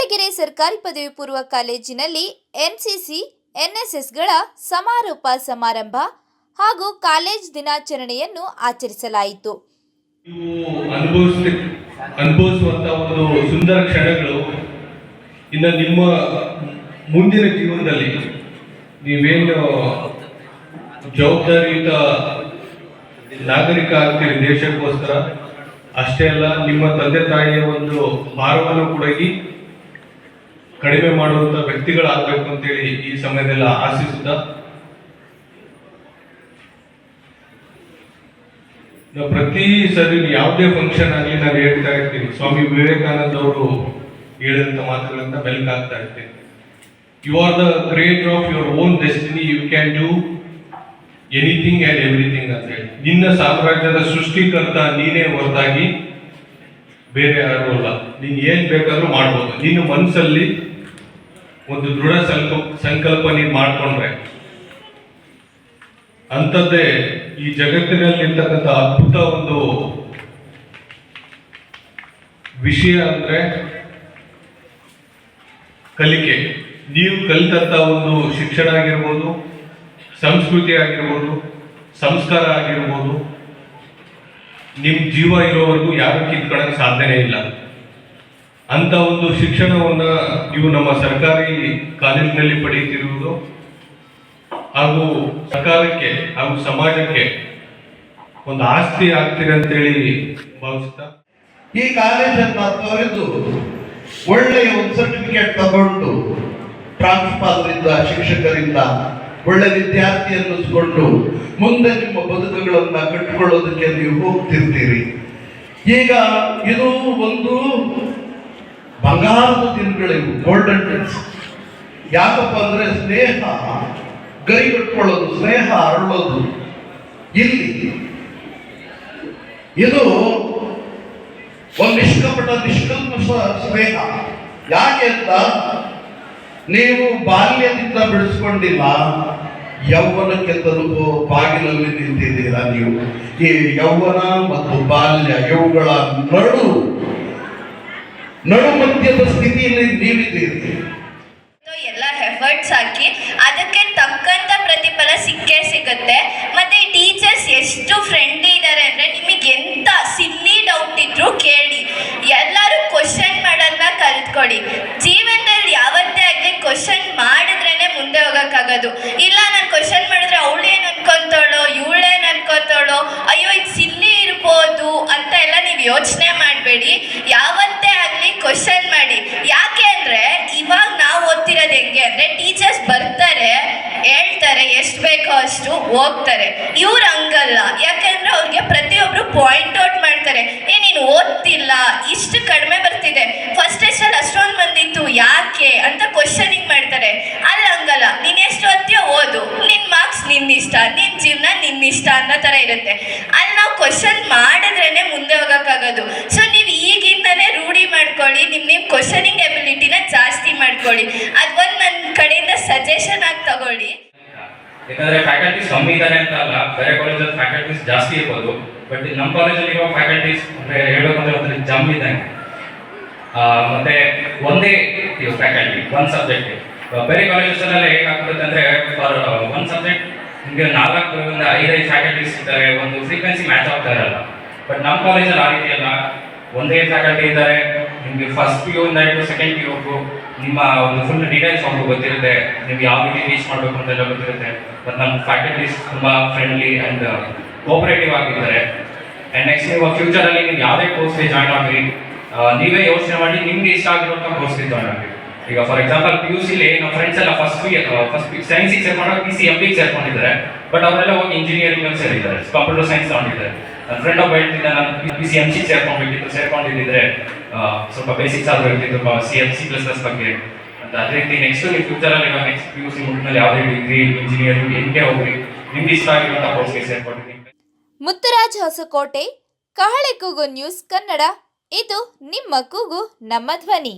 ಕೊರಟಗೆರೆ ಸರ್ಕಾರಿ ಪದವಿ ಪೂರ್ವ ಕಾಲೇಜಿನಲ್ಲಿ ಎನ್ಸಿಸಿ, ಎನ್ಎಸ್ಎಸ್ಗಳ ಸಮಾರೋಪ ಸಮಾರಂಭ ಹಾಗೂ ಕಾಲೇಜ್ ದಿನಾಚರಣೆಯನ್ನು ಆಚರಿಸಲಾಯಿತು. ಒಂದು ಸುಂದರ ಕ್ಷಣಗಳು ಇನ್ನ ನಿಮ್ಮ ಮುಂದಿನ ಜೀವನದಲ್ಲಿ. ನೀವೇನು ಜವಾಬ್ದಾರಿಯುತ ನಾಗರಿಕ ಆಗ್ತೀರಿ ದೇಶಕ್ಕೋಸ್ಕರ? ಅಷ್ಟೇ ಅಲ್ಲ, ನಿಮ್ಮ ತಂದೆ ತಾಯಿಯ ಒಂದು ಭಾರವನ್ನು ಕೂಡ ಕಡಿಮೆ ಮಾಡುವಂತ ವ್ಯಕ್ತಿಗಳಾಗಬೇಕು ಅಂತೇಳಿ ಈ ಸಮಯದಲ್ಲಿ ಆಶಿಸುತ್ತಾ ಪ್ರತಿ ಸರಿ ಯಾವುದೇ ಫಂಕ್ಷನ್ ಆಗಲಿ ನಾನು ಹೇಳ್ತಾ ಇರ್ತೀನಿ ಸ್ವಾಮಿ ವಿವೇಕಾನಂದ ಅವರು ಹೇಳಿದಂತ ಮಾತುಗಳನ್ನ ಬೆಲ್ಕಾಗ್ತಾ ಇರ್ತೀನಿ. You are the creator of your own destiny you can do anything and everything ಅಂತ ಹೇಳಿ. ನಿನ್ನ ಸಾಮ್ರಾಜ್ಯದ ಸೃಷ್ಟಿಕರ್ತ ನೀನೇ ಹೊರತಾಗಿ ಬೇರೆ ಯಾರು ಅಲ್ಲ. ನೀನು ಏನು ಬೇಕಾದರೂ ಮಾಡ್ಬೋದು. ನಿನ್ನ ಮನಸ್ಸಲ್ಲಿ ಒಂದು ದೃಢ ಸಂಕಲ್ಪ ಸಂಕಲ್ಪ ನೀವು ಮಾಡ್ಕೊಂಡ್ರೆ. ಅಂಥದ್ದೇ ಈ ಜಗತ್ತಿನಲ್ಲಿ ಇರ್ತಕ್ಕಂಥ ಅದ್ಭುತ ಒಂದು ವಿಷಯ ಅಂದರೆ ಕಲಿಕೆ. ನೀವು ಕಲಿತಂಥ ಒಂದು ಶಿಕ್ಷಣ ಆಗಿರ್ಬೋದು, ಸಂಸ್ಕೃತಿ ಆಗಿರ್ಬೋದು, ಸಂಸ್ಕಾರ ಆಗಿರ್ಬೋದು ನಿಮ್ಮ ಜೀವ ಇರೋವರೆಗೂ ಯಾರು ಕಿತ್ಕೊಳ್ಳೋಕೆ ಸಾಧ್ಯನೇ ಇಲ್ಲ. ಅಂತ ಒಂದು ಶಿಕ್ಷಣವನ್ನು ನೀವು ನಮ್ಮ ಸರ್ಕಾರಿ ಕಾಲೇಜಿನಲ್ಲಿ ಪಡೆಯುತ್ತಿರುವುದು ಹಾಗೂ ಸರ್ಕಾರಕ್ಕೆ ಹಾಗೂ ಸಮಾಜಕ್ಕೆ ಒಂದು ಆಸ್ತಿ ಆಗ್ತೀರಿ ಅಂತೇಳಿ ಭಾವಿಸ್ತಾ ಈ ಕಾಲೇಜನ್ನು ತೊರೆದು ಒಳ್ಳೆಯ ಒಂದು ಸರ್ಟಿಫಿಕೇಟ್ ತಗೊಂಡು ಪ್ರಾಂಶುಪಾಲರಿಂದ, ಶಿಕ್ಷಕರಿಂದ ಒಳ್ಳೆ ವಿದ್ಯಾರ್ಥಿ ಅನ್ನಿಸ್ಕೊಂಡು ಮುಂದೆ ನಿಮ್ಮ ಬದುಕುಗಳನ್ನ ಕಟ್ಟಿಕೊಳ್ಳೋದಕ್ಕೆ ನೀವು ಹೋಗ್ತಿರ್ತೀರಿ. ಈಗ ಇದು ಒಂದು ಬಂಗಾರದ ದಿನಗಳಿವು ಗೋಲ್ಡನ್ ಡೇಸ್ ಯಾಕಪ್ಪ ಅಂದ್ರೆ ಸ್ನೇಹ ಗರಿಗಟ್ಕೊಳ್ಳೋದು ಸ್ನೇಹ ಅರಳೋದು. ಇಲ್ಲಿ ಇದು ಒಂದು ನಿಷ್ಕಪಟ ನಿಷ್ಕಲ್ಪ ಸ್ನೇಹ. ಯಾಕೆ ಅಂತ? ನೀವು ಬಾಲ್ಯದಿಂದ ಬೆಳೆಸ್ಕೊಂಡಿಲ್ಲ ಯೌವನಕ್ಕೆ ತಲುಪೋ ಬಾಗಿಲಲ್ಲಿ ನಿಂತಿದ್ದೀರಾ ನೀವು? ಈ ಯೌವನ ಮತ್ತು ಬಾಲ್ಯ ಇವುಗಳ ನಡು ನಡು ಮಧ್ಯದ ಸ್ಥಿತಿಯಲ್ಲಿ ನೀವಿದ್ದೀರಿ. ಎಲ್ಲ ಎಫರ್ಟ್ಸ್ ಹಾಕಿ ಅದಕ್ಕೆ ತಕ್ಕಂತ ಪ್ರತಿಫಲ ಸಿಕ್ಕೇ ಸಿಗುತ್ತೆ. ಮತ್ತೆ ಟೀಚರ್ಸ್ ಎಷ್ಟು ಫ್ರೆಂಡ್ಲಿ ಇದ್ದಾರೆ ಅಂದ್ರೆ ನಿಮಗೆ ಎಂತ ಸಿಲ್ಲಿ ಡೌಟ್ ಇದ್ರು ಕೇಳಿ. ಎಲ್ಲರೂ ಕ್ವಶನ್ ಮಾಡೋದನ್ನ ಕಲ್ತ್ಕೊಳ್ಳಿ. ಜೀವನದಲ್ಲಿ ಯಾವತ್ತೇ ಆಗಲಿ ಕ್ವಶನ್ ಮಾಡಿದ್ರೇನೆ ಮುಂದೆ ಹೋಗೋಕ್ಕಾಗೋದು ಇಲ್ಲ ನಾನು ಕ್ವಶನ್ ಮಾಡಿದ್ರೆ ಅವಳೇನು ಅನ್ಕೊಂತಾಳೋ ಇವಳೇನು ಅನ್ಕೊಂತಾಳೋ ಅಯ್ಯೋ ಇದು ಸಿಲ್ಲಿ ಇರ್ಬೋದು ಅಂತ ಎಲ್ಲ ನೀವು ಯೋಚನೆ ಮಾಡಬೇಡಿ ಯಾವತ್ತೇ ಆಗಲಿ ಕ್ವಶನ್ ಮಾಡಿ ಯಾಕೆ ಅಂದ್ರೆ ಇವಾಗ ನಾವು ಓದ್ತಿರೋದು ಹೆಂಗೆ ಅಂದ್ರೆ ಟೀಚರ್ಸ್ ಬರ್ತಾರೆ ಹೇಳ್ತಾರೆ ಎಷ್ಟು ಬೇಕೋ ಅಷ್ಟು ಹೋಗ್ತಾರೆ ಇವ್ರು ಹಂಗಲ್ಲ. ಯಾಕೆಂದ್ರೆ ಅವ್ರಿಗೆ ಪ್ರತಿಯೊಬ್ರು ಪಾಯಿಂಟ್ ಔಟ್ ಮಾಡ್ತಾರೆ. ಏ, ನೀನು ಓದ್ತಿಲ್ಲ. ಇಷ್ಟು ಕಡಿಮೆ ಬರ್ತಿದೆ. ಫಸ್ಟ್ ಟೆಸ್ಟಲ್ಲಿ ಅಷ್ಟೊಂದು ಬಂದಿತ್ತು. ಯಾಕೆ? ಅಂತ ಕ್ವಶನಿಂಗ್ ಮಾಡ್ತಾರೆ. ಅಲ್ಲಿ ಹಂಗಲ್ಲ. ನೀನು ಎಷ್ಟು ಓದ್ತೀಯ ಓದು. ನಿನ್ನ ಮಾರ್ಕ್ಸ್ ನಿನ್ನಿಷ್ಟ. ನಿನ್ನ ಜೀವನ ನಿನ್ನಿಷ್ಟ ಅನ್ನೋ ಥರ ಇರುತ್ತೆ. ಅಲ್ಲಿ ನಾವು ಕ್ವಶನ್ ಮಾಡಿದ್ರೇನೆ ಮುಂದೆ ಹೋಗೋಕ್ಕಾಗೋದು. ಸೊ ನೀವು ಈಗಿಂದನೇ ರೂಢಿ ಮಾಡ್ಕೊಳ್ಳಿ. ನಿಮ್ಮ ನಿಮ್ಮ ಕ್ವಶನಿಂಗ್ ಎಬಿಲಿಟಿನ ಜಾಸ್ತಿ ಮಾಡ್ಕೊಳ್ಳಿ. ಅದು ಒಂದು ನನ್ನ ಕಡೆಯಿಂದ ಸಜೆಷನ್ ಆಗಿ ತಗೊಳ್ಳಿ. ಯಾಕಂದ್ರೆ ಫ್ಯಾಕಲ್ಟೀಸ್ ಕಮ್ಮಿ ಇದ್ದಾರೆ ಅಂತ ಅಲ್ಲ, ಬೇರೆ ಕಾಲೇಜಲ್ಲಿ ಫ್ಯಾಕಲ್ಟೀಸ್ ಜಾಸ್ತಿ ಇರ್ಬೋದು ಬಟ್ ನಮ್ಮ ಕಾಲೇಜಲ್ಲಿ ಇರೋ ಫ್ಯಾಕಲ್ಟೀಸ್ ಅಂದ್ರೆ ಹೇಳ್ಬೇಕಂದ್ರೆ ಒಂದು ಜಮ್ ಇದ್ದಂಗೆ. ಮತ್ತೆ ಒಂದೇ ಫ್ಯಾಕಲ್ಟಿ ಒಂದು ಸಬ್ಜೆಕ್ಟ್ ಬೇರೆ ಕಾಲೇಜಸ್ಸಲ್ಲೆಲ್ಲ ಹೇಗಾಗ್ಬಿಡುತ್ತೆ ಅಂದ್ರೆ ಫಾರ್ ಒಂದು ಸಬ್ಜೆಕ್ಟ್ ನಿಮಗೆ ನಾಲ್ಕು ಐದೈದು ಫ್ಯಾಕಲ್ಟೀಸ್ ಇದ್ದಾರೆ, ಒಂದು ಫ್ರೀಕ್ವೆನ್ಸಿ ಮ್ಯಾಚ್ ಆಗ್ತಾ ಇರಲ್ಲ. ಬಟ್ ನಮ್ಮ ಕಾಲೇಜಲ್ಲಿ ಆ ರೀತಿ ಅಲ್ಲ. ಒಂದೇ ಫ್ಯಾಕಲ್ಟಿ ಇದ್ದಾರೆ ನಿಮಗೆ ಫಸ್ಟ್ ಪಿ ಯು ಹಿಡಿದು ಸೆಕೆಂಡ್ ಪಿ ಯುಗೂ ನಿಮ್ಮ ಒಂದು ಫುಲ್ ಡೀಟೇಲ್ಸ್ ಅವ್ರಿಗೆ ಗೊತ್ತಿರುತ್ತೆ. ನೀವು ಯಾವ ರೀತಿ ರೀಚ್ ಮಾಡಬೇಕು ಅಂತೆಲ್ಲ ಗೊತ್ತಿರುತ್ತೆ. ಬಟ್ ನಮ್ಮ ಫ್ಯಾಕಲ್ಟೀಸ್ ತುಂಬ ಫ್ರೆಂಡ್ಲಿ ಆ್ಯಂಡ್ ಕೋಪರೇಟಿವ್ ಆಗಿದ್ದಾರೆ. ಆ್ಯಂಡ್ ನೆಕ್ಸ್ಟ್ ನೀವು ಫ್ಯೂಚರಲ್ಲಿ ನೀವು ಯಾವುದೇ ಕೋರ್ಸ್ಗೆ ಜಾಯ್ನ್ ಆಗಿರಿ ನೀವೇ ಯೋಚನೆ ಮಾಡಿ ನಿಮ್ಗೆ ಇಷ್ಟ ಆಗಿರುವಂಥ ಕೋರ್ಸ್ಗೆ ಜಾಯ್ನ್ ಆಗಿರಿ. ಈಗ ಫಾರ್ ಎಕ್ಸಾಂಪಲ್ ಪಿ ಯು ಸಿಲಿ ನಮ್ಮ ಫ್ರೆಂಡ್ಸ್ ಎಲ್ಲ ಫಸ್ಟ್ ಪಿ ಫಸ್ಟ್ ಸೈನ್ಸಿಗೆ ಸೇರ್ಕೊಂಡಾಗ ಪಿ ಸಿ ಎಂ ಬಿಗೆ ಸೇರ್ಕೊಂಡಿದ್ದಾರೆ. ಬಟ್ ಅವರೆಲ್ಲ ಹೋಗಿ ಇಂಜಿನಿಯರಿಂಗ್ ಅಲ್ಲಿ ಸೇರಿದ್ದಾರೆ ಕಂಪ್ಯೂಟರ್ ಸೈನ್ಸ್ ತಗೊಂಡಿದ್ದಾರೆ. ನನ್ನ ಫ್ರೆಂಡ್ ಒಬ್ಬ ಹೇಳ್ತಿದ್ದ ನಾನು ಪಿ ಸಿ ಎಂ ಸಿ ಸೇರ್ಕೊಂಡ್ಬೇಕಿತ್ತು ಸೇರ್ಕೊಂಡಿದ್ದಿದ್ರೆ. ಸ್ವಲ್ಪ ಬೇಸಿಕ್ಸ್ ಆದ್ರೂ ಇರ್ತಿತ್ತು C M C plus plus ಬಗ್ಗೆ. ಅಂತ ಅದೇ ರೀತಿ ನೆಕ್ಸ್ಟ್ ನೀವು ಫ್ಯೂಚರಲ್ಲಿ ನೆಕ್ಸ್ಟ್ ಪಿ ಯು ಸಿ ಯಾವುದೇ ಡಿಗ್ರಿ ಇಂಜಿನಿಯರಿಂಗ್ ಎಂಟೇ ಹೋಗ್ರಿ ನಿಮ್ಗೆ ಇಷ್ಟ ಆಗಿರುವಂಥ ಕೋರ್ಸ್ಗೆ ಸೇರ್ಕೊಂಡಿದ್ದೀನಿ ಮುತ್ತುರಾಜ್ ಹೊಸಕೋಟೆ ಕಹಳೆ ಕೂಗು ನ್ಯೂಸ್ ಕನ್ನಡ, ಇದು ನಿಮ್ಮ ಕೂಗು, ನಮ್ಮ ಧ್ವನಿ.